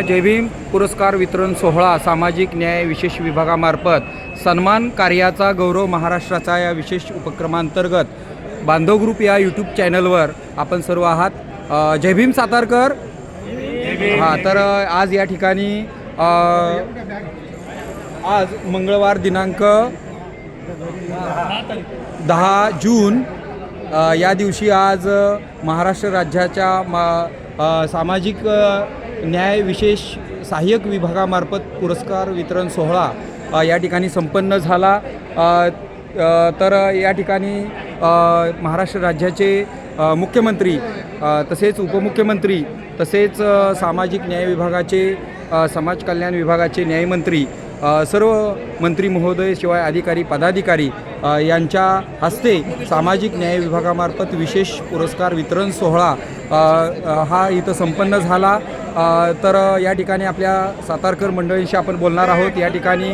जय भीम पुरस्कार वितरण सोहळा सामाजिक न्याय विशेष विभागामार्फत सन्मान कार्याचा गौरव महाराष्ट्राचा या विशेष उपक्रमांतर्गत बांधव ग्रुप या यूट्यूब चॅनलवर आपण सर्व आहात. जय भीम सातारकर. हां तर आज या ठिकाणी आज मंगळवार दिनांक दहा जून या दिवशी आज महाराष्ट्र राज्याच्या मा सामाजिक न्याय विशेष सहाय्यक विभागामार्फत पुरस्कार वितरण सोहळा या ठिकाणी संपन्न झाला. तर या ठिकाणी महाराष्ट्र राज्याचे मुख्यमंत्री तसेच उपमुख्यमंत्री तसेच सामाजिक न्याय विभागाचे समाज कल्याण विभागाचे न्यायमंत्री सर्व मंत्री महोदय शिवाय अधिकारी पदाधिकारी यांच्या हस्ते सामाजिक न्याय विभागामार्फत विशेष पुरस्कार वितरण सोहळा हा इथं संपन्न झाला. तर या ठिकाणी आपल्या सातारकर मंडळींशी आपण बोलणार आहोत. या ठिकाणी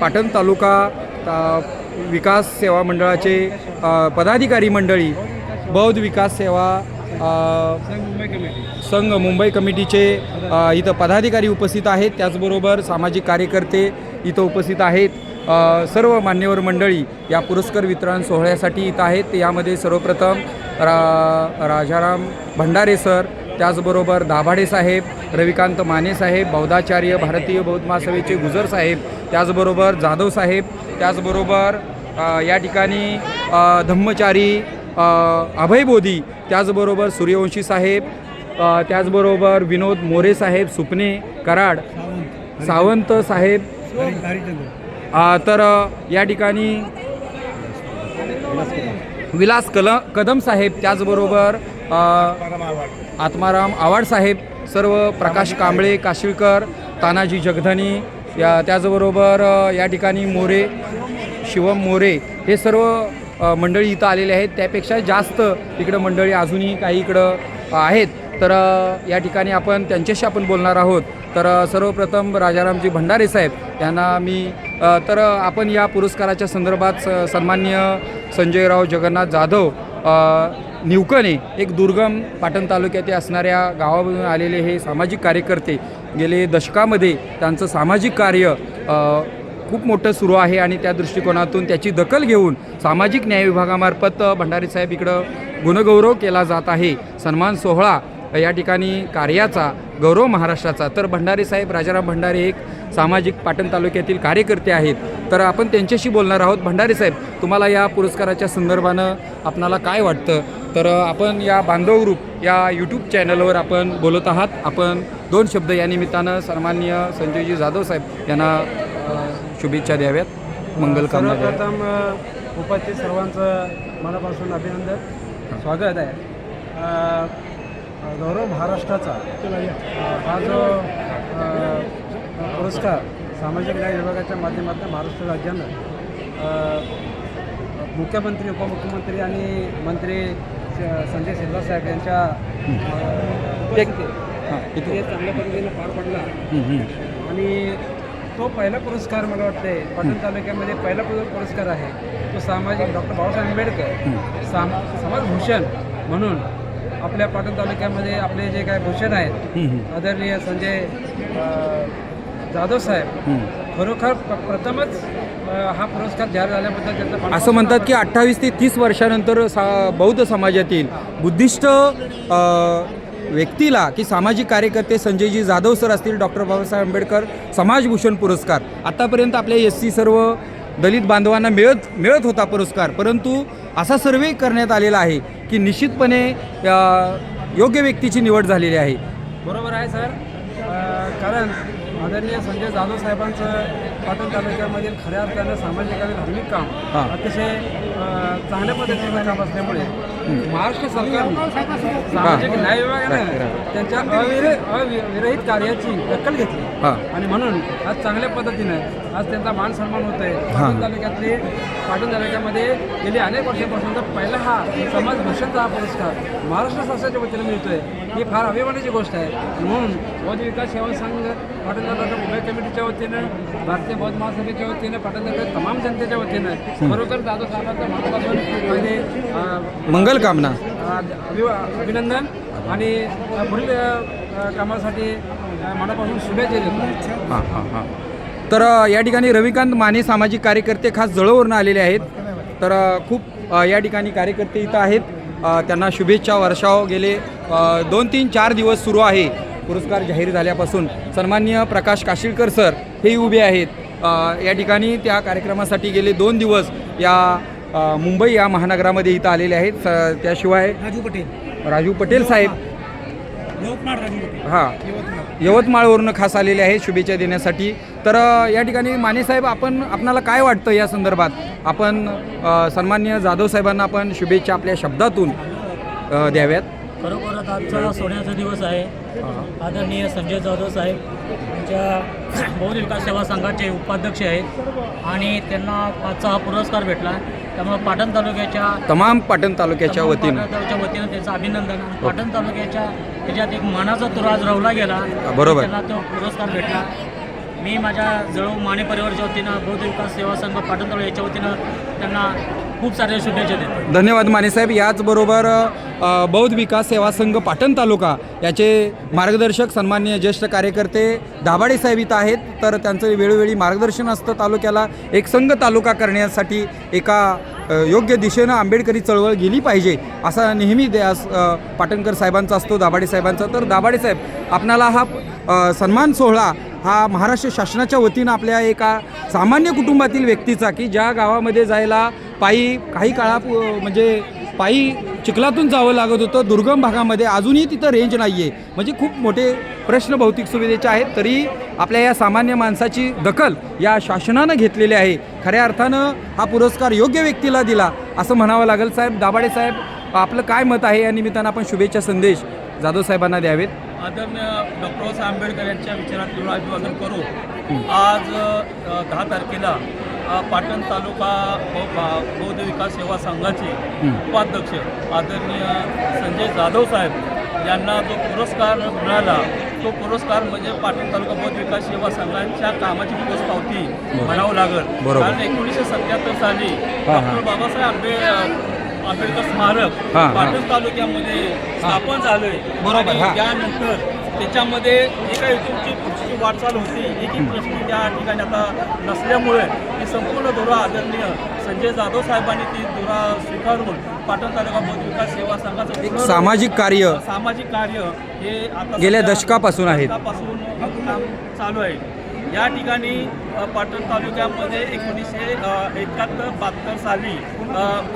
पाटण तालुका विकास सेवा मंडळाचे पदाधिकारी मंडळी बौद्ध विकास सेवा संघ मुंबई कमिटीचे इथं पदाधिकारी उपस्थित आहेत. त्याचबरोबर सामाजिक कार्यकर्ते इथं उपस्थित आहेत. सर्व मान्यवर मंडळी या पुरस्कार वितरण सोहळ्यासाठी इथं आहेत. यामध्ये सर्वप्रथम रा राजाराम भंडारे सर त्याचबरोबर दाभाडे साहेब रविकांत माने साहेब बौद्धाचार्य भारतीय बौद्ध महासभेचे गुजर साहेब त्याचबरोबर जाधव साहेब त्याचबरोबर या ठिकाणी धम्मचारी अभय बोधी त्याचबरोबर सूर्यवंशी साहेब त्याचबरोबर विनोद मोरे साहेब सुपणे कराड सावंत साहेब. तर या ठिकाणी विलास कल कदम साहेब त्याचबरोबर आत्माराम आवाड साहेब सर्व प्रकाश कांबळे काशिळकर तानाजी जगधनी या त्याचबरोबर या ठिकाणी मोरे शिवम मोरे हे सर्व मंडळी इथं आलेले आहेत. त्यापेक्षा जास्त इकडं मंडळी अजूनही काही इकडं आहेत. तर या ठिकाणी आपण त्यांच्याशी आपण बोलणार आहोत. तर सर्वप्रथम राजारामजी भंडारे साहेब यांना मी तर आपण या पुरस्काराच्या संदर्भात स- सन्मान्य संजयराव जगन्नाथ जाधव निवकणे एक दुर्गम पाटण तालुक्यात असणाऱ्या गावामधून आलेले हे सामाजिक कार्यकर्ते गेले दशकामध्ये त्यांचं सामाजिक कार्य खूप मोठं सुरू आहे आणि त्या दृष्टिकोनातून त्याची दखल घेऊन सामाजिक न्याय विभागामार्फत भंडारी साहेब इकडं गुणगौरव केला जात आहे. सन्मान सोहळा या ठिकाणी कार्याचा गौरव महाराष्ट्राचा. तर भंडारी साहेब राजाराम भंडारे एक सामाजिक पाटण तालुक्यातील कार्यकर्ते आहेत. तर आपण त्यांच्याशी बोलणार आहोत. भंडारी साहेब तुम्हाला या पुरस्काराच्या संदर्भानं आपणाला काय वाटतं? तर आपण या बांधव ग्रुप या यूट्यूब चॅनलवर आपण बोलत आहात. आपण दोन शब्द या निमित्तानं सन्माननीय संजयजी जाधव साहेब यांना शुभेच्छा द्याव्यात. मंगल कामना द्याव्यात सर्वप्रथम अ, उपस्थित सर्वांचं मनापासून अभिनंदन. स्वागत आहे. अ, गौरव महाराष्ट्राचा अ, हा जो अ, पुरस्कार सामाजिक न्याय विभागाच्या माध्यमातून महाराष्ट्र राज्यानं अ, मुख्यमंत्री उपमुख्यमंत्री आणि मंत्री स- संजय सिन्हा साहेब यांच्या अ, उपस्थितीत हां. इथे चांगल्या पद्धतीने पार पडला. हं, हं. आणि तो पहिला पुरस्कार मला वाटते पाटण तालुक्यामध्ये पहिला पुर- पुरस्कार आहे तो सामाजिक डॉक्टर बाबासाहेब आंबेडकर साम समाजभूषण म्हणून आपल्या पाटण तालुक्यामध्ये आपले जे काय भूषण आहेत. आदरणीय संजय जाधव साहेब. खरोखर प्रथमच हा पुरस्कार जाहीर झाल्याबद्दल त्यांचा असं म्हणतात की. अठ्ठावीस ते तीस वर्षानंतर सा बौद्ध समाजातील बुद्धिस्ट व्यक्तीला की सामाजिक कार्यकर्ते संजयजी जाधव सर असतील डॉक्टर बाबासाहेब आंबेडकर समाजभूषण पुरस्कार. आतापर्यंत आपल्या एस सी सर्व दलित बांधवांना मिळत मिळत होता पुरस्कार. परंतु असा सर्वे करण्यात आलेला आहे की निश्चितपणे योग्य व्यक्तीची निवड झालेली आहे. बरोबर आहे सर. कारण आदरणीय संजय जाधव साहेबांचं पाटण तालुक्यामधील खऱ्या अर्थानं सामाजिक आणि धार्मिक काम हां. अतिशय चांगल्या पद्धतीचं काम असल्यामुळे महाराष्ट्र सरकारनं सामाजिक. न्याय विभागानं. त्यांच्या अविर अविरहित कार्याची दखल घेतली आणि म्हणून आज चांगल्या पद्धतीनं आज त्यांचा मान सन्मान होत आहे. पाटण तालुक्यातले पाटण तालुक्यामध्ये गेली अनेक वर्षापासूनचा पहिला हा समाज भूषणचा हा पुरस्कार महाराष्ट्र शासनाच्या वतीनं मिळतोय ही फार अभिमानाची गोष्ट आहे म्हणून बौद्ध विकास सेवा संघ पाटण तालुका मुंबई कमिटीच्या वतीनं भारतीय बौद्ध महासभेच्या वतीनं पाटण तालुक्यात तमाम जनतेच्या वतीनं खरोखर साहेबांचं मनापासून पहिले अं, मंगल कामना. अभिनंदन आणि पुढील कामासाठी मनापासून शुभेच्छा देतो. हां हां हां. तर या ठिकाणी रविकांत माने सामाजिक कार्यकर्ते खास जळूवरून आलेले आहेत. तर खूप या ठिकाणी कार्यकर्ते इथं आहेत. त्यांना शुभेच्छा वर्षाव गेले. दोन तीन चार दिवस सुरू आहे. पुरस्कार जाहीर झाल्यापासून सन्मान्य प्रकाश काशिलकर सर हेही उभे आहेत. या ठिकाणी त्या कार्यक्रमासाठी गेले दोन दिवस या मुंबई या महानगरामध्ये इथं आलेले आहेत. स- त्याशिवाय राजू पटेल. राजू पटेल साहेब. हां. यवतमाळवरून खास आलेले आहेत शुभेच्छा देण्यासाठी. तर या ठिकाणी माने साहेब आपण आपणाला काय वाटतं या संदर्भात? आपण सन्मान्य जाधव साहेबांना आपण शुभेच्छा आपल्या शब्दातून द्याव्यात. खरोखरच आजचा सोन्याचा दिवस आहे. आदरणीय संजय जाधव साहेब आमच्या बौद्ध विकास सेवा संघाचे उपाध्यक्ष आहेत आणि त्यांना आजचा हा पुरस्कार भेटला. त्यामुळे पाटण तालुक्याच्या तमाम पाटण तालुक्याच्या वतीनं. तालुक्याच्या वतीनं त्यांचं अभिनंदन आणि पाटण तालुक्याच्या त्याच्यात एक मानाचा तुराज रवला गेला. बरोबर. त्यांना तो पुरस्कार भेटला. मी माझ्या जळू माने परिवारच्या वतीनं बौद्ध विकास सेवा संघ पाटण तालुका याच्या वतीनं त्यांना खूप साऱ्या शुभेच्छा देतो. धन्यवाद मानेसाहेब याचबरोबर अ, बौद्ध विकास सेवा संघ पाटण तालुका याचे मार्गदर्शक सन्मान्य ज्येष्ठ कार्यकर्ते दाभाडे साहेब इथं आहेत. तर त्यांचं वेळोवेळी मार्गदर्शन असतं तालुक्याला. एक संघ तालुका करण्यासाठी एका अ, योग्य दिशेनं आंबेडकरी चळवळ गेली पाहिजे असा नेहमी द्यास अ, पाटणकर साहेबांचा असतो दाभाडे साहेबांचा. तर दाभाडे साहेब आपणाला हा अ, सन्मान सोहळा हा महाराष्ट्र शासनाच्या वतीनं आपल्या एका सामान्य कुटुंबातील व्यक्तीचा की ज्या गावामध्ये जायला पायी काही काळा म्हणजे पायी चिखलातून जावं लागत होतं दुर्गम भागामध्ये अजूनही तिथं रेंज नाही आहे म्हणजे खूप मोठे प्रश्न भौतिक सुविधेचे आहेत तरी आपल्या या सामान्य माणसाची दखल या शासनानं घेतलेली आहे. खऱ्या अर्थानं हा पुरस्कार योग्य व्यक्तीला दिला असं म्हणावं लागेल. साहेब दाभाडे साहेब आपलं काय मत आहे या निमित्तानं आपण शुभेच्छा संदेश जाधव साहेबांना द्यावेत. आदरणीय डॉक्टर बाबासाहेब आंबेडकर यांच्या विचारात अभिवादन करू. आज दहा तारखेला पाटण तालुका बौद्ध विकास सेवा संघाचे उपाध्यक्ष आदरणीय संजय जाधव साहेब यांना जो पुरस्कार मिळाला तो पुरस्कार म्हणजे पाटण तालुका बौद्ध विकास सेवा संघाच्या कामाची पोचपावती म्हणावं लागेल. कारण एकोणीसशे सत्याहत्तर साली. डॉक्टर बाबासाहेब आंबे आंबेडकर स्मारक हा, हा. पाटण तालुक्यामध्ये स्थापन झालंय बरोबर, आणि हा. त्यानंतर त्याच्यामध्ये जी काही तुमची पुढची वाटचाल होती एक एक प्रश्न त्या ठिकाणी आता नसल्यामुळे ही संपूर्ण धोरा आदरणीय संजय जाधव साहेबांनी ती धोरा स्वीकारून पाटण तालुका विकास सेवा संघाचं एक पूर्ण सामाजिक कार्य सामाजिक कार्य हे आता गेल्या सध्या दशकापासून आहेत. दशकापासून काम चालू आहे या ठिकाणी पाटण तालुक्यामध्ये एकोणीसशे एकाहत्तर बहात्तर साली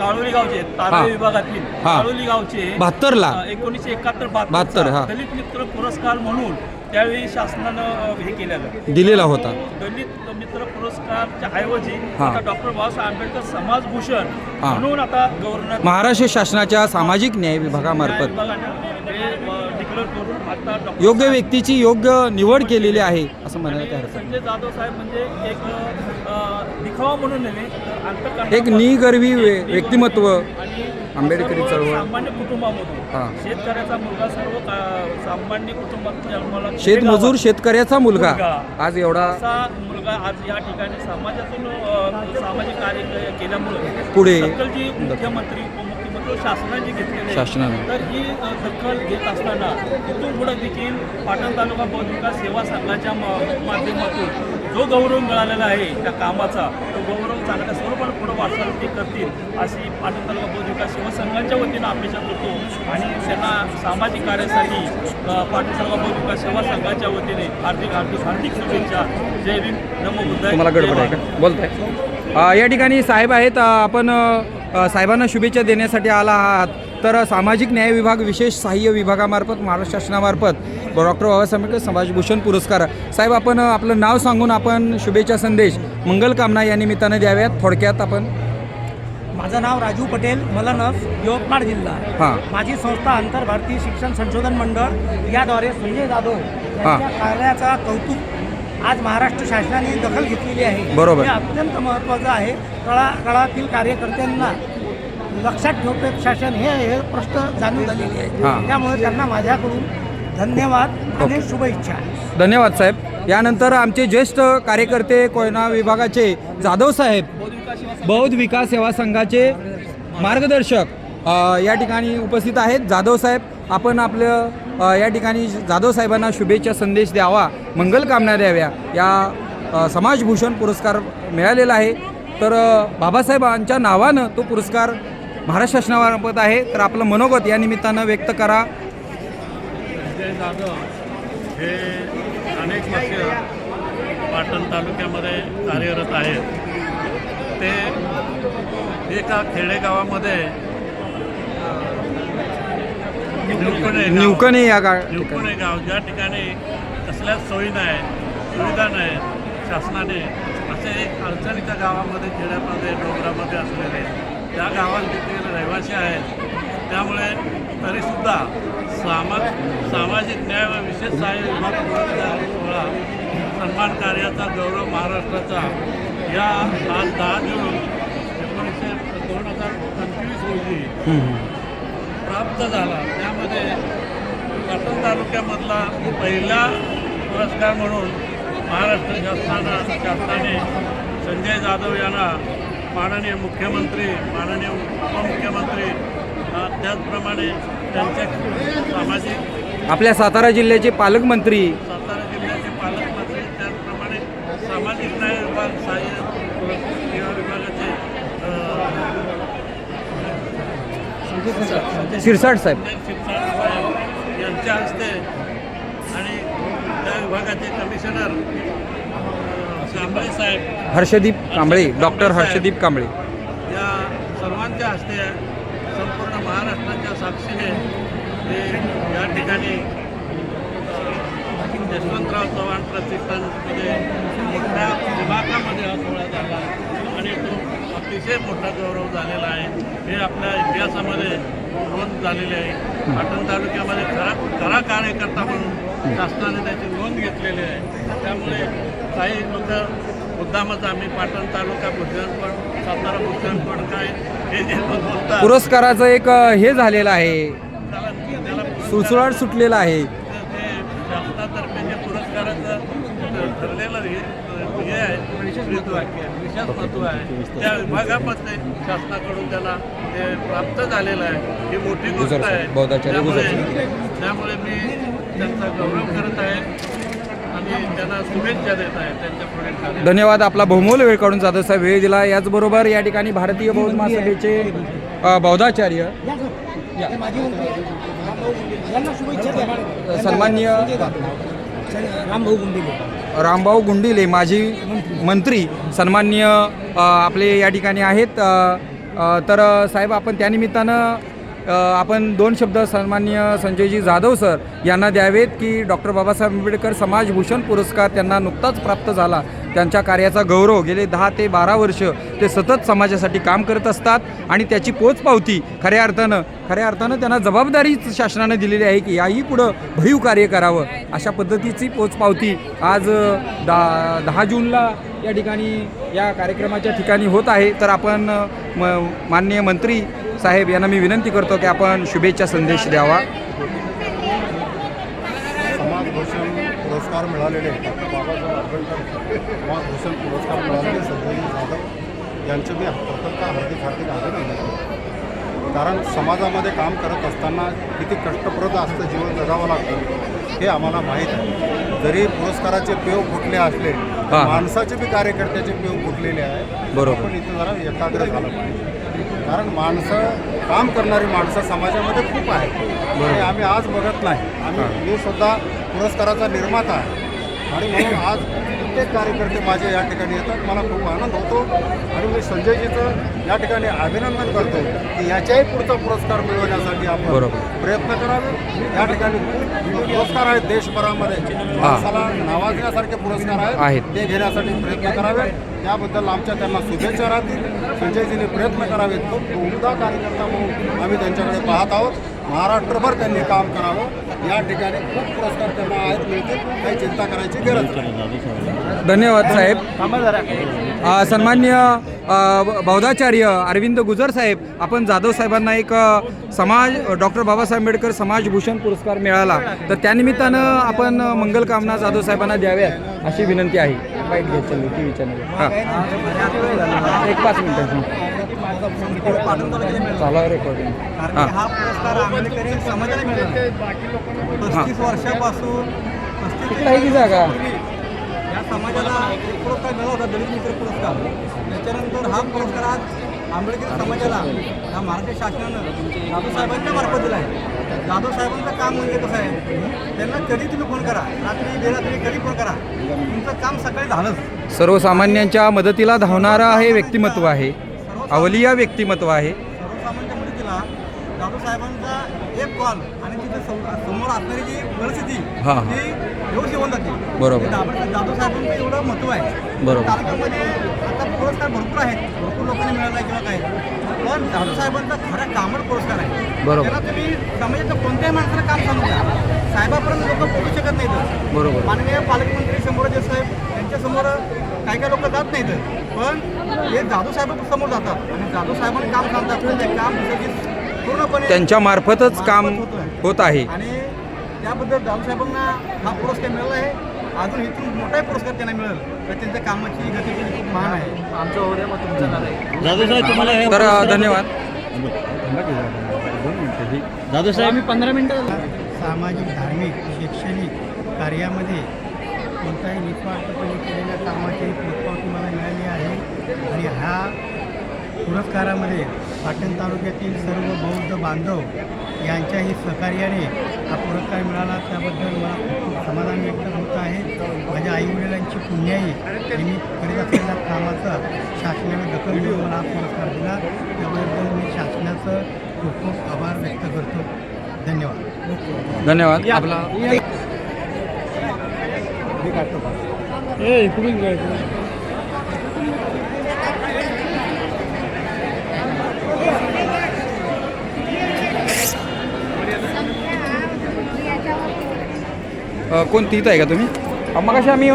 काळोली गावचे. तालुका विभागातील. काळोली गावचे बहात्तरला एकोणीसशे एकाहत्तर बहात्तर. दलित मित्र पुरस्कार म्हणून त्यावेळी शासनानं हे केलेलं दिलेला होता दलित मित्र पुरस्कारच्या ऐवजी. आता डॉक्टर बाबासाहेब आंबेडकर समाजभूषण. म्हणून आता गव्हर्नर महाराष्ट्र शासनाच्या सामाजिक न्याय विभागामार्फत योग्य व्यक्तीची योग्य निवड केलेली आहे असं म्हणायला काय. संजय जाधव साहेब म्हणजे एक दिखावा म्हणून नव्हे एक निगर्वी व्यक्तिमत्व आंबेडकरी चळवळ. सामान्य कुटुंबामधून. शेतकऱ्याचा मुलगा सर्व सामान्य कुटुंबात शेतमजूर शेतकऱ्याचा मुलगा. आज एवढा मुलगा आज या ठिकाणी समाजातून सामाजिक कार्य केल्यामुळे पुढे दखल जी शासनाने घेतलेली आहे, शासनाने. तर ही दखल घेत असताना तिथून पुढे देखील पाटण तालुका बौद्ध विकास सेवा संघाच्या माध्यमातून जो गौरव मिळालेला आहे त्या कामाचा तो गौरव चांगल्या स्वरूपाने पुढे वाटचाल ते करतील अशी पाटण तालुका बौद्ध विकास सेवा संघाच्या वतीनं अपेक्षा करतो. आणि त्यांना सामाजिक कार्यासाठी पाटण तालुका बौद्ध विकास सेवा संघाच्या वतीने हार्दिक हार्दिक हार्दिक शुभेच्छा. जय भीम. नमो बुद्धाय. तुम्हाला गडबड आहे. का? बोलताय. या ठिकाणी साहेब आहेत. आपण साहेबांना शुभेच्छा देण्यासाठी आला आहात. तर सामाजिक न्याय विभाग विशेष सहाय्य विभागामार्फत महाराष्ट्र शासनामार्फत डॉक्टर बाबासाहेब आंबेडकर समाजभूषण पुरस्कार. साहेब आपण आपलं नाव सांगून आपण शुभेच्छा संदेश मंगलकामना या निमित्तानं द्याव्यात. थोडक्यात आपण माझं नाव राजू पटेल मलनस यवतमाळ जिल्हा. हां. माझी संस्था आंतर भारतीय शिक्षण संशोधन मंडळ याद्वारे संजय जाधव कार्याचा कौतुक आज महाराष्ट्र शासनाने दखल घेतलेली आहे. बरोबर. हे अत्यंत महत्त्वाचं आहे. तळागाळातील कार्यकर्त्यांना लक्षात ठेवते शासन हे हे प्रश्न जाणून झालेले हां. आहेत त्यामुळे त्यांना माझ्याकडून धन्यवाद आणि शुभेच्छा. धन्यवाद साहेब. यानंतर आमचे ज्येष्ठ कार्यकर्ते कोयना विभागाचे जाधव साहेब बौद्ध विकास सेवा संघाचे मार्गदर्शक या ठिकाणी उपस्थित आहेत. जाधव साहेब आपण आपलं या ठिकाणी जाधव साहेबांना शुभेच्छा संदेश द्यावा मंगलकामना द्याव्या या समाजभूषण पुरस्कार मिळालेला आहे. तर बाबासाहेबांच्या नावानं तो पुरस्कार महाराष्ट्र शासनामार्फत आहे. तर आपलं मनोगत या निमित्तानं व्यक्त करा. जाधव हे अनेक वर्ष पाटण तालुक्यामध्ये कार्यरत आहेत. ते एका खेडेगावामध्ये निवकणे गाव- निवकणे या गा निवकणे गाव ज्या ठिकाणी कसल्याच सोयी नाही सुविधा नाही शासनाने असे एक अडचणीच्या गावामध्ये खेड्यामध्ये डोंगरामध्ये असलेले त्या गावात देखील रहिवासी आहेत त्यामुळे तरीसुद्धा सामा सामाजिक न्याय व विशेष सहाय्य विभाग सोहळा सन्मान कार्याचा गौरव महाराष्ट्राचा. या आज दहा जून एकोणीसशे दोन हजार पंचवीस रोजी प्राप्त झाला. त्यामध्ये पाटण तालुक्यामधला पहिला पुरस्कार म्हणून महाराष्ट्र शासनानं शासनाने संजय जाधव यांना माननीय मुख्यमंत्री माननीय उपमुख्यमंत्री त्याचप्रमाणे त्यांचे सामाजिक आपल्या सातारा जिल्ह्याचे पालकमंत्री सातारा जिल्ह्याचे पालकमंत्री त्याचप्रमाणे सामाजिक न्याय विभाग सहाय्य पुरस्कार या विभागाचे अ, शिरसाट साहेब. यांच्या हस्ते आणि त्या विभागाचे कमिशनर कांबळे साहेब हर्षदीप कांबळे डॉक्टर हर्षदीप कांबळे. या सर्वांच्या हस्ते संपूर्ण महाराष्ट्राच्या साक्षीने ते या ठिकाणी यशवंतराव चव्हाण प्रतिष्ठानमध्ये मोठ्या दिमाखामध्ये हा सोहळा झाला आणि तो अतिशय मोठा गौरव झालेला आहे. हे आपल्या इतिहासामध्ये नोंद झालेली आहे. पाटण तालुक्यामध्ये खरा खरा कार्यकर्ता म्हणून शासनाने त्याची नोंद घेतलेली आहे. त्यामुळे काही लोक मुद्दामच आम्ही पाटण तालुका भुजनपण सातारा भुजनपण काय हे जे बोलतात पुरस्काराचं एक हे झालेलं आहे. सुळसुळाट सुटलेला आहे. शासनातर्फे जे पुरस्काराचं ठरलेलं हे हे आहे विशेष वाक्य विशेष महत्त्व आहे. त्या विभागामध्ये शासनाकडून त्याला ते प्राप्त झालेलं आहे. ही मोठी गोष्ट आहे. त्यामुळे त्यामुळे मी त्यांचा गौरव करत आहे आणि त्यांना शुभेच्छा देत आहे त्यांच्या पुढे कार्य धन्यवाद आपला बहुमोल वेळ काढून जाधव साहेब वेळ दिला. याचबरोबर या ठिकाणी भारतीय बौद्ध महासभेचे बौद्धाचार्य सन्माननीय रामभाऊ गुंडिले. रामभाऊ गुंडिले माजी मंत्री सन्माननीय अ, आपले या ठिकाणी आहेत. तर साहेब आपण त्यानिमित्तानं आपण दोन शब्द सन्माननीय संजयजी जाधव सर यांना द्यावेत की डॉक्टर बाबासाहेब आंबेडकर समाजभूषण पुरस्कार त्यांना नुकताच प्राप्त झाला. त्यांच्या कार्याचा गौरव गेले दहा ते बारा वर्ष ते सतत समाजासाठी काम करत असतात आणि त्याची पोचपावती खऱ्या अर्थानं खऱ्या अर्थानं त्यांना जबाबदारीच शासनानं दिलेली आहे की याही पुढं भरीव कार्य करावं अशा पद्धतीची पोचपावती आज दा दहा जूनला या ठिकाणी या कार्यक्रमाच्या ठिकाणी होत आहे. तर आपण म माननीय मंत्री साहेब यांना मी विनंती करतो की आपण शुभेच्छा संदेश द्यावा. पुरस्कार मिळालेले डॉक्टर बाबासाहेब आंबेडकर समाजभूषण पुरस्कार मिळालेले संजय जाधव यांचे मी प्रथमतः हार्दिक हार्दिक अभिनंदन कारण समाजामध्ये काम करत असताना किती कष्टप्रद असतं जीवन जगावं लागतं हे आम्हाला माहीत आहे. जरी पुरस्काराचे पेव फुटले असले तर. माणसाचे बी कार्यकर्त्याचे पेव फुटलेले आहे बरोबर. पण इथं जरा एकाग्र झालं पाहिजे. कारण माणसं काम करणारी माणसं समाजामध्ये खूप आहेत. आणि आम्ही आज बघत नाही. आम्ही मी सुद्धा पुरस्काराचा निर्माता आहे. आणि म्हणून आज प्रत्येक कार्यकर्ते माझे या ठिकाणी येतात. मला खूप आनंद होतो. आणि मी संजयजीचं या ठिकाणी अभिनंदन करतो की याच्याही पुढचा पुरस्कार मिळवण्यासाठी आपण. प्रयत्न करावे. या ठिकाणी खूप पुरस्कार आहेत देशभरामध्ये. माणसाला नावाजण्यासारखे पुरस्कार आहेत. आहेत. ते घेण्यासाठी प्रयत्न करावे. त्याबद्दल आमच्या त्यांना शुभेच्छा राहतील. फ्रँचायझीने प्रयत्न करावेत. खूप उमदा कार्यकर्ता म्हणून आम्ही त्यांच्याकडे पाहत आहोत. महाराष्ट्रभर त्यांनी काम करावं. या ठिकाणी खूप पुरस्कार त्यांना आहेत मिळतील. काही चिंता करायची गरज नाही. धन्यवाद साहेब. सन्मान्य बौद्धाचार्य अरविंद गुजर साहेब आपण जाधव साहेबांना एक समाज डॉक्टर बाबासाहेब आंबेडकर समाजभूषण पुरस्कार मिळाला. तर त्यानिमित्तानं आपण मंगलकामना जाधव साहेबांना द्याव्यात अशी विनंती आहे. एक पाच मिनटं. झाला रेकॉर्डिंग हां. पुरस्कार आंबेडकरी समाजाला मिळाला. पस्तीस वर्षापासून पस्तीस आहे की जागा? या समाजाला एक पुरस्कार मिळाला होता दलित मित्र पुरस्कार. त्याच्यानंतर हा पुरस्कार आज आंबेडकरी समाजाला या महाराष्ट्र शासनानं जाधव साहेबांच्या मार्फत दिला आहे जाधव साहेबांचं काम म्हणजे कसं आहे? त्यांना कधी तुम्ही फोन करा? रात्री बेरात्री कधी फोन करा? तुमचं काम सकाळी झालंच. सर्वसामान्यांच्या मदतीला धावणारं हे व्यक्तिमत्व आहे. अवलिया व्यक्तिमत्व आहे सर्वसामान्य जाधव साहेबांचा एक कॉल आणि तिथे सम- समोर असणारी जी परिस्थिती हा, हा. ती जाते बरोबर. हे दाभोळ- जाधव साहेबांचं एवढं महत्त्व आहे बरोबर. तालुक्यामध्ये आता पुरस्कार भरपूर आहेत भरपूर लोकांनी मिळाला आहे किंवा काय पण जाधव साहेबांचा खऱ्या कामड पुरस्कार आहे बरोबर. त्याला तुम्ही समाजाच्या कोणत्याही माणसाला काम सांगू द्या साहेबापर्यंत लोक पोहोचू शकत नाहीत बरोबर. माननीय पालकमंत्री शंभूराजे साहेब त्यांच्यासमोर काही काही लोक जात नाहीत. पण हे जाधव साहेब समोर जातात. आणि जाधव साहेबांनी काम सांगतात. ते काम पूर्णपणे त्यांच्या मार्फतच काम होत आहे. आणि त्याबद्दल जाधव साहेबांना हा पुरस्कार मिळाला आहे. अजून इथून मोठाही पुरस्कार त्यांना मिळेल. तर त्यांच्या कामाची गती खूप महान आहे. आमचं द्या मग तुमचं झालं जाधव साहेब तुम्हाला तर धन्यवाद. जाधव साहेब. पंधरा मिनिटं सामाजिक धार्मिक शैक्षणिक कार्यामध्ये कोणताही निस्वार्थपणे केलेल्या कामाची पोचपावती मला मिळाली आहे. आणि ह्या पुरस्कारामध्ये पाटण तालुक्यातील सर्व बौद्ध बांधव यांच्याही सहकार्याने हा पुरस्कार मिळाला. त्याबद्दल मला खूप खूप समाधान व्यक्त होत आहे. माझ्या आईवडिलांची पुण्याई यांनी करीत असलेल्या कामाचा शासनाने दखल घेऊन मला हा पुरस्कार दिला. त्याबद्दल मी शासनाचं खूप खूप आभार व्यक्त करतो. धन्यवाद. धन्यवाद. आपला ए इकडून जायचं कोणती इथं आहे का तुम्ही? मग कशी आम्ही